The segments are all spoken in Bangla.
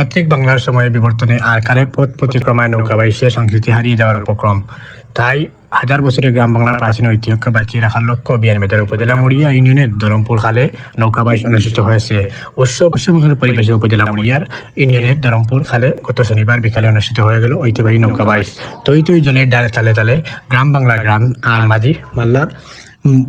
বহুমাত্রিক বাংলার সময়ে বিবর্তনে আর কারের পথ প্রতিক্রমায় নৌকাবাইশে সংস্কৃতি হারিয়ে যাওয়ার উপক্রম। তাই হাজার বছরের গ্রাম বাংলার প্রাচীন ঐতিহ্য বাঁচিয়ে রাখার লক্ষ্য বিয়ানীবাজার উপজেলা মুড়িয়া ইউনিয়নের ধরমপুর খালে নৌকাবাইশ অনুষ্ঠিত হয়েছে। উৎসব উৎসবের পরিবেশে উপজেলা মুড়িয়ার ইউনিয়নের ধরমপুর খালে গত শনিবার বিকালে অনুষ্ঠিত হয়ে গেল ঐতিহ্যবাহী নৌকাবাইশ তৈ তৈ জলের ডালে তালে তালে গ্রাম বাংলার গ্রাম আর মাঝি মাল্লার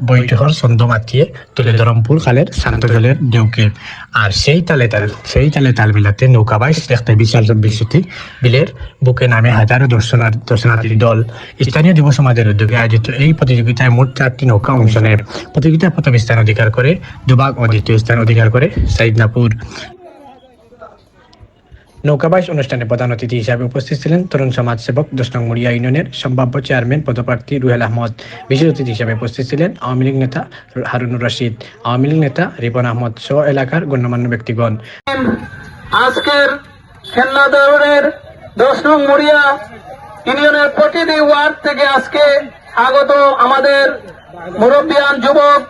বৈঠকর ছন্দ মাতিয়ে তুলে ধরমপুর খালের শান্ত জলের ঢেউকে। আর সেই তালে তাল, সেই তালে তাল মিলাতে নৌকাবাইশ দেখতে বিশাল বিশ্বতি বিলের বুকে নামে হাজারো দর্শনার দর্শনার্থীর দল। স্থানীয় যুব সমাজের উদ্যোগে আয়োজিত এই প্রতিযোগিতায় মোট চারটি নৌকা অংশ নেয়। প্রতিযোগিতায় প্রথম স্থান অধিকার করে দুবাগ ও দ্বিতীয় স্থান অধিকার করে সাইদনাপুর। নৌকাবাস অনুষ্ঠানে প্রধান অতিথি হিসাবে উপস্থিত ছিলেন তরুণ সমাজ সেবক নং মুড়িয়া ইউনিয়নের সম্ভাব্য চেয়ারম্যান, পদপ্রার্থী রুহেল আহমদ। বিশেষ অতিথি হিসাবে উপস্থিত ছিলেন আওয়ামী লীগ নেতা হারুনুর রশিদ। আওয়ামী লীগ নেতা রিপন আহমদ সহ এলাকার গণ্যমান্য ব্যক্তিগণ। আজকের খেলনা দশ নং মুড়িয়া ইউনিয়নের প্রতিটি ওয়ার্ড থেকে আজকে আগত আমাদের মুরব্বিয়ান যুবক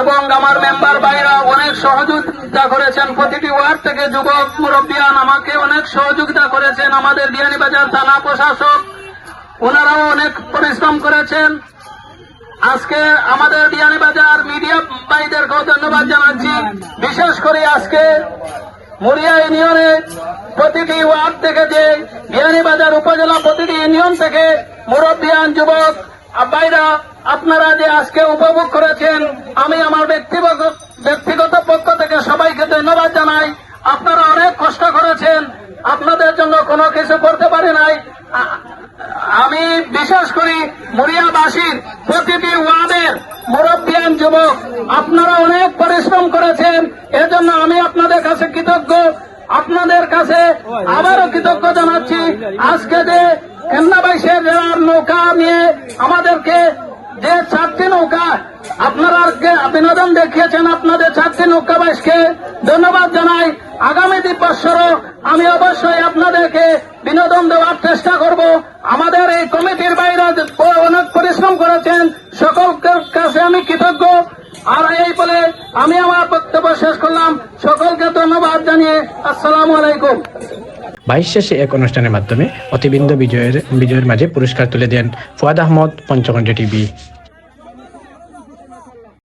এবং আমার মেম্বার ভাইরা অনেক সহযোগিতা করেছেন। প্রতিটি ওয়ার্ড থেকে যুবক, মুরব্বিয়ান আমাকে অনেক সহযোগিতা করেছেন। আমাদের বিয়ানীবাজার থানা প্রশাসক, ওনারাও অনেক পরিশ্রম করেছেন। আজকে আমাদের বিয়ানীবাজার মিডিয়া ভাইদেরকেও ধন্যবাদ জানাচ্ছি। বিশেষ করে আজকে মুড়িয়া ইউনিয়নে প্রতিটি ওয়ার্ড থেকে যে বিয়ানীবাজার উপজেলা প্রতিটি ইউনিয়ন থেকে মুরব্বিয়ান, যুবক ভাইরা, আপনারা যে আজকে উপভোগ করেছেন, আমি আমার ব্যক্তিগত ব্যক্তিগত পক্ষ থেকে সবাইকে ধন্যবাদ জানাই। আপনারা অনেক কষ্ট করেছেন, আপনাদের জন্য কোনো কিছু করতে পারি নাই। আমি বিশ্বাস করি মরিয়াবাসীর প্রতিটি ওয়ার্ডের মুরব্বিয়ান যুবক, আপনারা অনেক পরিশ্রম করেছেন, এজন্য আমি আপনাদের কাছে কৃতজ্ঞ। আপনাদের কাছে আবারও কৃতজ্ঞ জানাচ্ছি। আজকে যে কেন্নাবাইশের জেলার নৌকা নিয়ে আমাদেরকে যে চারটি নৌকা আপনারা বিনোদন দেখিয়েছেন আপনাদের চারটি নৌকাবাসকে ধন্যবাদ জানাই। আগামী বৎসরও আমি অবশ্যই আপনাদেরকে বিনোদন দেওয়ার চেষ্টা করব। আমাদের এই কমিটির বাইরে অনেক পরিশ্রম করেছেন। সকলের কাছে আমি কৃতজ্ঞ। আর এই বলে আমি আমার বক্তব্য শেষ করলাম। সকলকে ধন্যবাদ জানিয়ে আসসালামু আলাইকুম। বাইশ শেষে এক অনুষ্ঠানের মাধ্যমে অতিবিন্দ বিজয়ের বিজয়ের মাঝে পুরস্কার তুলে দেন ফুয়াদ আহমদ পঞ্চকণ্ঠ টিভি।